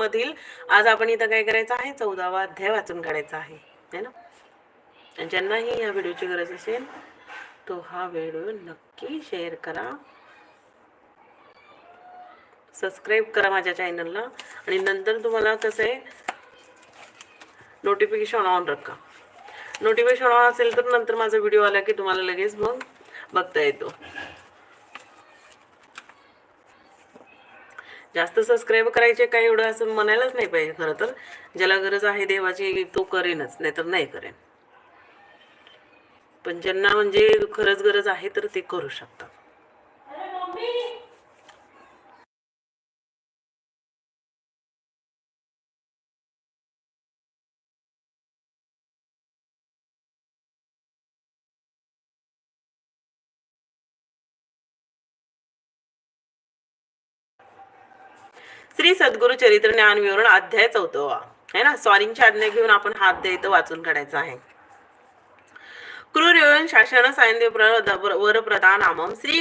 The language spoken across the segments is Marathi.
मधील आज आपण इथं काय करायचं आहे? चौदावा अध्याय वाचून काढायचा आहे. है ना? ज्यांनाही या व्हिडिओची गरज असेल तो हा व्हिडिओ नक्की शेअर करा. सबस्क्राईब करा माझ्या चॅनलला आणि नंतर तुम्हाला कसं आहे नोटिफिकेशन ऑन रखा. नोटिफिकेशन ऑन असेल तर नंतर माझा व्हिडिओ आला की तुम्हाला लगेच मग बघता येतो. जास्त सबस्क्राईब करायचे काही एवढं असं म्हणायलाच नाही पाहिजे खरं तर. ज्याला गरज आहे देवाची तो करेनच नाहीतर नाही करेन. पण ज्यांना म्हणजे खरंच गरज आहे तर ते करू शकतात. श्री सद्गुरु चरित्र ज्ञान विवरण अध्याय चौथवा है ना? स्वारींची आज्ञा घेऊन आपण हा द्यायचं इथं वाचून काढायचा आहे. क्रूर योजन शासन सायंदेव प्र- वर प्रधानामम श्री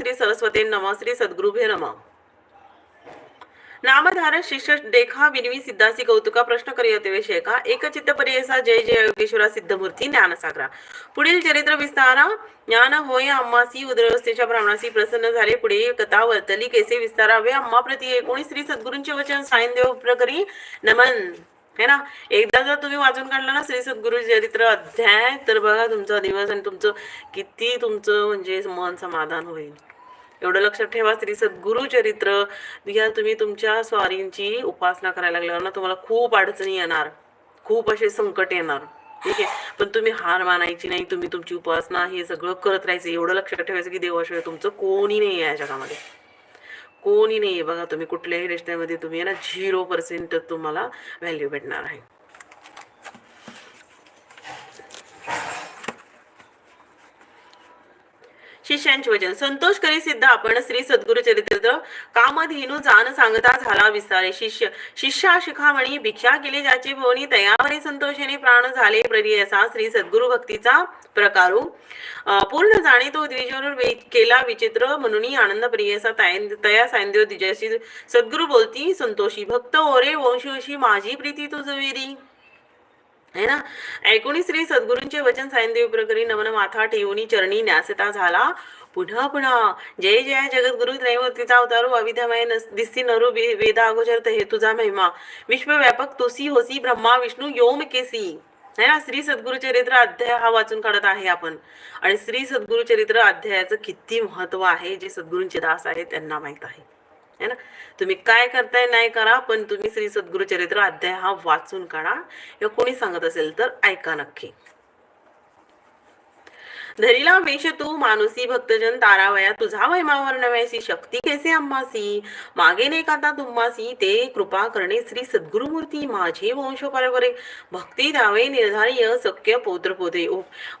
श्री सरस्वती नम. श्री सद्गुरुभे नम. नामधारक शिष्य देखा विनवी सिद्धासी कौतुका प्रश्न करी विषय एकचित्त परियसा जय जय योगेश्वरा सिद्धमूर्ती ज्ञानसागरा. पुढील चरित्र विस्तारा. ज्ञान होय अम्मासी उदरवस्थेच्या ब्राह्मणासी प्रसन्न झाले. पुढे कथा वर्तली कैसे विस्तारावे अम्मा प्रती एकोणीस श्री सद्गुरूंचे वचन सायनदेव प्रकरी नमन. है ना? एकदा जर तुम्ही वाचून काढलं ना श्री सद्गुरु चरित्र अध्याय तर बघा तुमचा दिवस आणि तुमचं किती तुमचं म्हणजे मन समाधान होईल. एवढं लक्षात ठेवा. श्री सद्गुरु चरित्र. या तुम्ही तुमच्या स्वारींची उपासना करायला लागल्यावर ना तुम्हाला खूप अडचणी येणार. खूप असे संकट येणार. ठीक आहे? पण तुम्ही हार मानायची नाही तुम्ही तुमची उपासना हे सगळं करत राहायचं. एवढं लक्षात ठेवायचं की देवाशिवाय तुमचं कोणी नाही आहे या जगामध्ये कोणी नाही आहे. बघा तुम्ही कुठल्याही रिश्त्यामध्ये तुम्ही आहे ना झिरो पर्सेंट तुम्हाला व्हॅल्यू भेटणार आहे. शिष्यांचे वचन. संतोष करी सिद्ध आपण श्री सद्गुरु चरित्र कामधेनू जाण सांगता झाला विसारे शिष्य शिष्या शिखामणी भिक्षा केली ज्याची भवनी. तयावरी संतोषेने प्राण झाले प्रिय असा श्री सद्गुरु भक्तीचा प्रकारू हो. पूर्ण जाणे तो द्विजोर वे- केला विचित्र म्हणून आनंद प्रियसा तायन- तया सायंदेव दिजयशी सद्गुरु बोलती संतोषी भक्त ओरे वंशोशी माझी प्रीती तुझविरी है ना? ऐकुणी श्री सद्गुरूंचे वचन सायनदेव प्रकरी नमन माथा ठेवणी चरणी न्यासता झाला. पुन्हा पुन्हा जय जय जगद्गुरु त्रैमूर्तीचा अवतारू हो, अविधमय नस दिसती नरू वेदा अगोचर हे तुझा महिमा. विश्वव्यापक तुसी होसी ब्रह्मा विष्णू योम केसी. है ना? श्री सद्गुरु चरित्र अध्याय हा वाचून काढत आहे आपण. आणि श्री सद्गुरु चरित्र अध्यायाचं किती महत्त्व आहे जे सद्गुरूंचे दास आहेत त्यांना माहीत आहे. है ना? तुम्ही काय करताय नाही करा पण तुम्ही श्री सद्गुरु चरित्र अध्याय हा वाचून काढा. किंवा कोणी सांगत असेल तर ऐका नक्की. धरिला वेश तू मानुसी भक्तजन तारावया तुझा महिमावर नव्यासी शक्ती कैसे आम्हासी? मागे ने काता तुम्हासी ते कृपा करणे श्री सद्गुरुमूर्ती माझे वंश परवरे. भक्ती द्यावे निर्धार्य सक्य पौत्र पोते.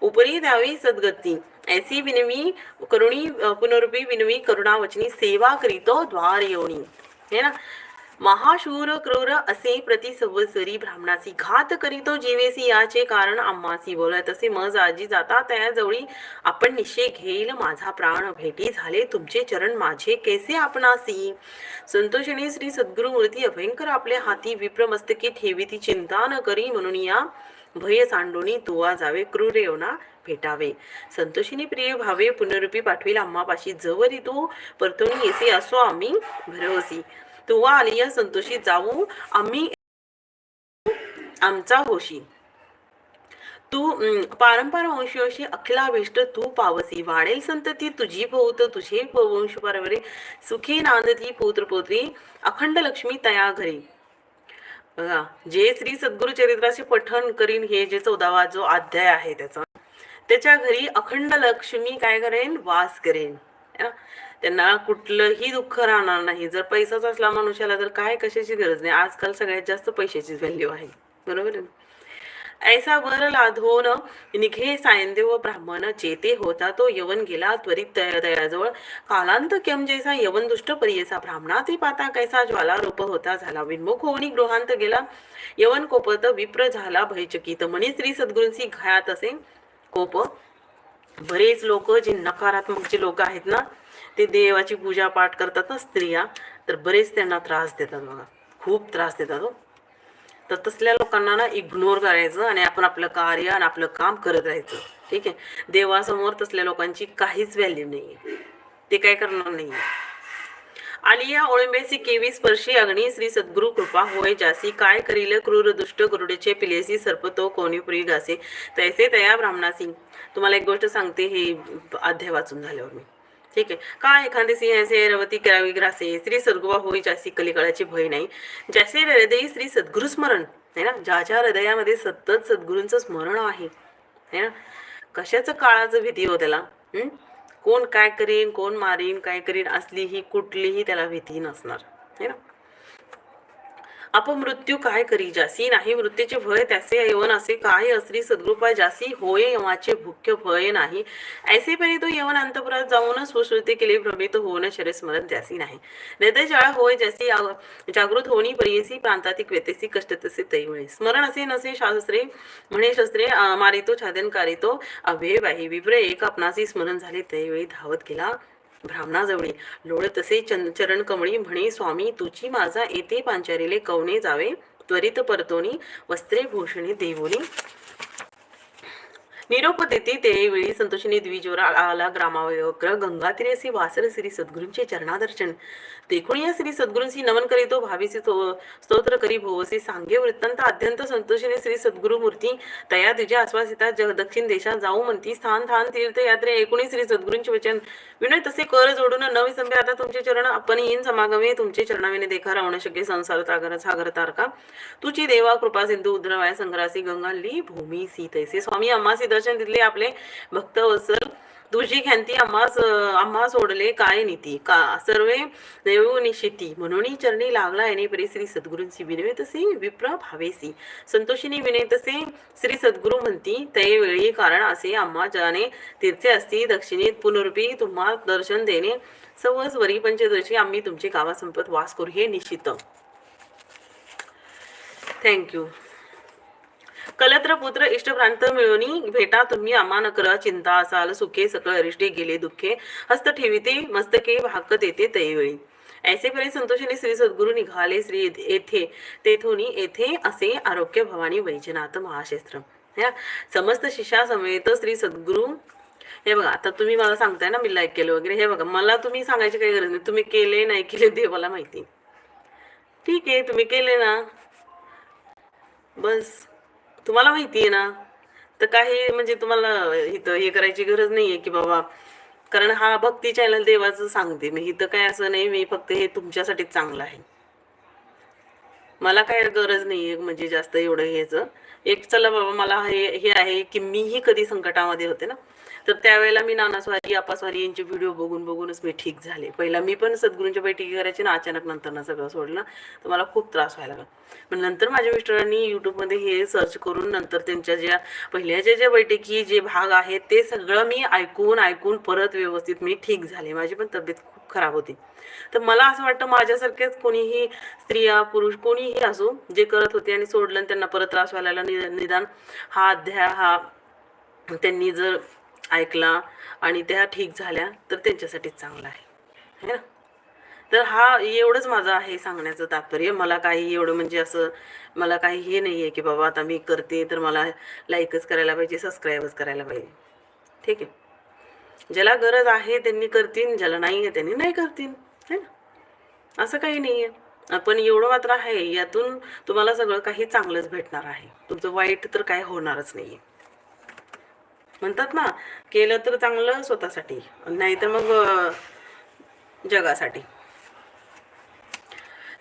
उपरी द्यावी सद्गती. ऐसी विनवी करुणी पुनरुपी विनवी करुणावचनी सेवा करीतो द्वार येऊनी हे ना? महाशूर क्रूर असे प्रति संवत्सरी ब्राह्मणासी घात करीतो जीवेसी याचे कारण आम्हासी बोलत तसे मज आजी जाता त्या जवळी आपण निश्चय घेईल माझा प्राण भेटी झाले तुमचे चरण माझे कैसे आपणासी? संतोषिणी श्री सद्गुरु मूर्ती अभयंकर आपल्या हाती विप्रमस्तकी ठेवी ती चिंता न करी म्हणून या भय सांडोनी तुवा जावे क्रूरेवना भेटावे. संतोषीने प्रिय भावे पुनरुपी पाठविला आम्हापाशी जवरी तू परतून येसी असो आम्ही भरवसी. तुवा आलिया संतोषी जाऊ आम्ही. आमचा होशी. तू पारंपार पारंपर वंशोशी अखिलाभिष्ट तू पावसी. वाढेल संतती तुझी भोवत तुझे वंश परवरे सुखी नांदती पुत्र पौत्री अखंड लक्ष्मी तया घरी. बघा जे श्री सद्गुरु चरित्राचे पठण करीन हे जे चौदावा जो अध्याय आहे त्याचा. त्याच्या घरी अखंड लक्ष्मी काय करेन? वास करेन. त्यांना कुठलंही दुःख राहणार नाही. जर पैसाच असला मनुष्याला तर काय कशाची गरज नाही. आजकाल सगळ्यात जास्त पैशाची व्हॅल्यू आहे. बरोबर आहे ऐसा वर लाधोन निघे सायंदेव ब्राह्मण चेते होता तो यवन गेला त्वरित दयाजवळ. तयाजवळ कालांत केम जैसा यवन दुष्ट परियेचा ब्राह्मणा ते पाता कैसा ज्वाला रूप होता झाला. विन्मुख होऊन गृहांत गेला. यवन कोपत विप्र झाला भयचकित. म्हणे श्री सद्गुरूंची घायात असे कोप बरेच लोक जे नकारात्मक जे लोक आहेत ना ते देवाची पूजा पाठ करतात ना स्त्रिया तर बरेच त्यांना त्रास देतात बघा. खूप त्रास देतात हो. तर तसल्या लोकांना ना इग्नोर करायचं आणि आपण आपलं कार्य आणि आपलं काम करत राहायचं. ठीक आहे? देवासमोर तसल्या लोकांची काहीच व्हॅल्यू नाही आहे ते काय करणार नाही आलिया ओळंबेसी केवी स्पर्शी अग्नी श्री सद्गुरु कृपा होय जासी काय करील क्रूर दुष्ट गुरुडेचे पिलेसी सर्प तो कोणीपुरी गासे तैसे तया ब्राह्मणासी. तुम्हाला एक गोष्ट सांगते हे अध्याय वाचून झाल्यावर मी. ठीक आहे? का एखादे सिंहाचे रवती करावी ग्रासे श्री सद्गुवा होई जासी कलिकाळाची भय नाही. ज्याचे हृदयी श्री सद्गुरु स्मरण आहे ना? ज्याच्या हृदयामध्ये सतत सद्गुरूंचं स्मरण आहे है ना? कशाचं काळाचं भीती हो त्याला? कोण काय करीन कोण मारीन काय करीन असली ही कुठलीही त्याला भीती नसणार है ना? अपमृत्यू काय करी? जासी नाही मृत्यूचे भय त्याचे यवन असे काय? असरी सद्गुरुपा जासी होय यमाचे भुख्य भय नाही. ऐसे परी तो यवन अंतपुरात जाऊन सुश्रुती केले भ्रमित होऊन शरीर स्मरण जासी नाही. हृदय जाळ होय जैसी जागृत होणी परियसी प्रांतातिक व्यतेसी कष्ट तसे तैवळे स्मरण असे नसे शास्त्रे म्हणे शस्त्रे मारितो छादन कारितो अभे बाही विप्र एक आपणासी स्मरण झाले त्यावेळी धावत गेला. ब्राह्मणाजवळी. लोळ तसे चरण कमळी म्हणे स्वामी तुझी माझा येते पांचारीले कवने जावे? त्वरित परतोनी वस्त्रे भूषणे देवोनी निरोप देते त्यावेळी संतोषीने द्विजोरा आला ग्रामावग्र गंगा तीरे वासर श्री सद्गुरूंचे चरणादर्शन. देखून या श्री सद्गुरूंशी नमन करीतो भावीचे स्तोत्र करी भोवसी सांगे वृत्तांत अत्यंत संतोषीने श्री सद्गुरु मूर्ती तया तुझ्या आश्वासिता जग दक्षिण देशात जाऊ म्हणती स्थान थान तीर्थयात्रे एकूणी श्री सद्गुरूंचे वचन. विनय तसे कर जोडून नवी संभे आता तुमचे चरण आपण येईन समागमे तुमचे चरणाविने देखा रावण शक्य संसार तागर सागर तारका. तुझी देवा कृपा सिंधू उद्रवाय संग्रासी गंगा ली भूमी सी तैसे. स्वामी अम्मासी दर्शन दिले आपले भक्त वसल तुझी ख्यांती आम्हास आम्हा सोडले काय नीती? का? सर्वे देव निशिती म्हणून चरणी लागला येणे परी श्री सद्गुरूंची विनवे तसे विप्र भावेसी. संतोषीने विनय तसे श्री सद्गुरू म्हणती ते वेळी कारण असे आम्हा जाणे तीर्थे असती दक्षिणेत पुनर्पी तुम्हा दर्शन देणे. सवस वरी पंचदशी आम्ही तुमचे गावा संपत वास करू हे निश्चित. थँक्यू कलत्र पुत्र इष्टभ्रांत मिळवणी भेटा तुम्ही अमान कर करा चिंता असाल सुखे सकळ अरिष्टे गेले दुःखे हस्त ठेविते मस्तके भाक येते तैवेळी. ऐसे परी संतोषिनी श्री सद्गुरू निघाले श्री येथे तेथून येथे असे आरोग्य भवानी वैजनाथ महाशस्त्र समस्त शिष्या समेत श्री सद्गुरू. हे बघा आता तुम्ही मला सांगताय ना मी लाईक केलं वगैरे. हे बघा मला तुम्ही सांगायची काही गरज नाही. तुम्ही केले नाही केले देवाला माहिती. ठीक आहे तुम्ही केले ना? बस. तुम्हाला माहिती आहे ना तर काही म्हणजे तुम्हाला इथं हे करायची गरज नाही आहे की बाबा कारण हा भक्ती चॅनल देवाचं सांगते. मी इथं काय असं नाही मी फक्त हे तुमच्यासाठीच चांगलं आहे. मला काय गरज नाही आहे म्हणजे जास्त एवढं ह्याचं. एक चला बाबा मला हे हे आहे की मीही कधी संकटामध्ये होते ना. तर त्यावेळेला मी नानास्वारी आपास्वारी यांचे व्हिडिओ बघून बघूनच मी ठीक झाले. पहिला मी पण सद्गुरूंच्या बैठकी करायची ना अचानक नंतर ना सगळं सोडलं तर मला खूप त्रास व्हायला लागला. पण नंतर माझ्या मिस्टरांनी यूट्यूबमध्ये हे सर्च करून नंतर त्यांच्या ज्या पहिल्याच्या ज्या बैठकी जे भाग आहेत ते सगळं मी ऐकून ऐकून परत व्यवस्थित मी ठीक झाले. माझी पण तब्येत खूप खराब होती. तर मला असं वाटतं माझ्यासारखेच कोणीही स्त्रिया पुरुष कोणीही असो जे करत होते आणि सोडलं आणि त्यांना परत त्रास व्हायला लागला, नि- निदान हा अध्याय हा त्यांनी जर ऐकला आणि त्या ठीक झाल्या तर त्यांच्यासाठीच चांगला आहे. है ना? तर हा एवढंच माझं आहे सांगण्याचं तात्पर्य. मला काही एवढं म्हणजे असं मला काही हे नाही आहे की बाबा आता मी करते तर मला लाईकच करायला पाहिजे सबस्क्राईबच करायला पाहिजे. ठीक आहे? ज्याला गरज आहे त्यांनी करतील ज्याला नाही आहे त्यांनी नाही करतील. है ना? असं काही नाही आहे पण एवढं मात्र आहे यातून तुम्हाला सगळं काही चांगलंच भेटणार आहे. तुमचं वाईट तर काय होणारच नाही आहे म्हणतात ना केलं तर चांगलं स्वतःसाठी नाही तर मग जगासाठी.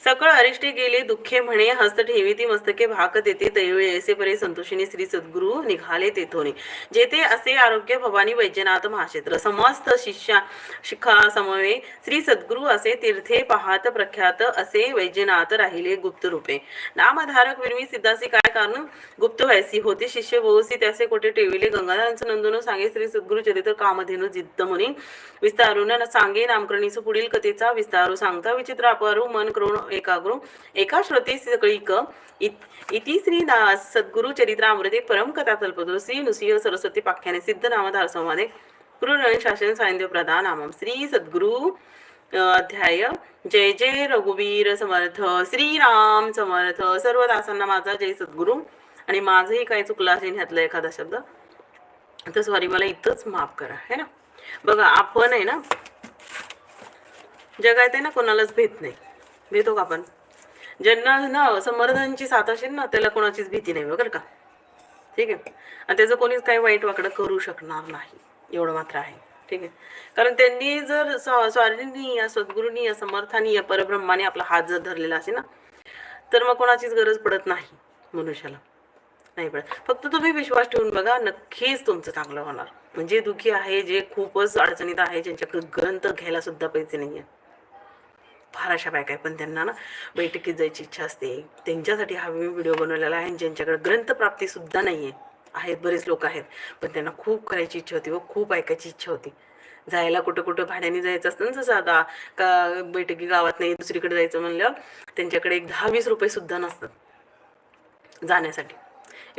सकळ अरिष्टे गेले दुःखे म्हणे हस्त ठेवी ती मस्तके भाक देते तैवळे ऐसे परे संतोषिनी श्री सद्गुरु निघाले तेथोने. जेथे असे आरोग्य भवानी वैद्यनाथ महाक्षेत्र समस्त शिष्या शिखा समवे श्री सद्गुरु असे तीर्थे पाहात प्रख्यात असे वैद्यनाथ राहिले गुप्त रूपे नामधारक विरमी सिद्धासी काय कारण? गुप्त व्हायसी होते शिष्य बहुसी त्याचे कोठे ठेविले? गंगाधरांचं नंदनो सांगे श्री सद्गुरु चरित्र कामधेनु जिद्द म्हणे विस्तारून सांगे नामकरणीचं पुढील कथेचा विस्तारू सांगता विचित्र अपारू मन करून एकाग्रो. एका श्रोते सकळीक इत- इति श्री दास सद्गुरु चरित्रामृते परम कथा तल्पतो श्री नुसिंह सरस्वती पाख्याने सिद्ध नामधार संवादे गुरु शासन सायंदेव प्रधान नामम. श्री सद्गुरु अध्याय. जय जय रघुवीर समर्थ. श्रीराम समर्थ. सर्व दासांना माझा जय सद्गुरु. आणि माझंही काही चुकलं असेल ह्यातला एखादा शब्द? तर सॉरी मला इथंच माफ करा. है ना? बघा आपण आहे ना जगात आहे ना कोणालाच भेट नाही. देतो का आपण? ज्यांना ना समर्थांची साथ असेल ना त्याला कोणाचीच भीती नाही बघा का? ठीक आहे? आणि त्याचं कोणीच काही वाईट वाकडं करू शकणार नाही. एवढं मात्र आहे. ठीक आहे? कारण त्यांनी जर स्वा- या सद्गुरूंनी या समर्थानी या परब्रह्माने आपला हात जर धरलेला असेल ना तर मग कोणाचीच गरज पडत नाही मनुष्याला. नाही पडत. फक्त तुम्ही विश्वास ठेवून बघा नक्कीच तुमचं चांगलं होणार. म्हणजे दुःखी आहे जे खूपच अडचणीत आहे ज्यांच्याकडे ग्रंथ घ्यायला सुद्धा पैसे नाही आहे फार अशा बायका आहे पण त्यांना ना बैठकीत जायची इच्छा असते. त्यांच्यासाठी हा मी व्हिडिओ बनवलेला आहे आणि ज्यांच्याकडे ग्रंथप्राप्तीसुद्धा नाही आहे आहेत बरेच लोक आहेत. पण त्यांना खूप करायची इच्छा होती व खूप ऐकायची इच्छा होती. जायला कुठं कुठं भाड्याने जायचं असतं ना जसं आता का बैठकी गावात नाही दुसरीकडे जायचं म्हणलं त्यांच्याकडे एक दहा वीस रुपये सुद्धा नसतात जाण्यासाठी.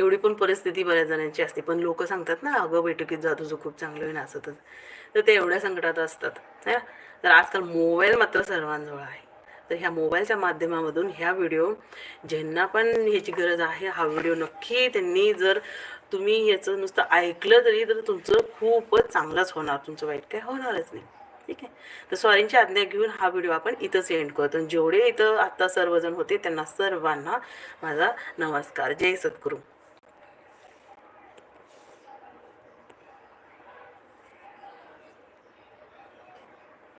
एवढी पण परिस्थिती बऱ्याच जणांची असते. पण लोक सांगतात ना अगं बैठकीत जा तुझं खूप चांगलं होईल असं तर ते एवढ्या संकटात असतात. है ना? तर आजकाल मोबाईल मात्र सर्वांजवळ आहे. तर ह्या मोबाईलच्या माध्यमामधून ह्या व्हिडिओ ज्यांना पण ह्याची गरज आहे हा व्हिडिओ नक्की त्यांनी जर तुम्ही ह्याचं नुसतं ऐकलं तरी तर तुमचं खूपच चांगलंच होणार. तुमचं वाईट काय होणारच नाही. ठीक आहे? तर सॉरींची आज्ञा घेऊन हा व्हिडिओ आपण इथंच एंड करतो. आणि जेवढे इथं आत्ता सर्वजण होते त्यांना सर्वांना माझा नमस्कार. जय सद्गुरू.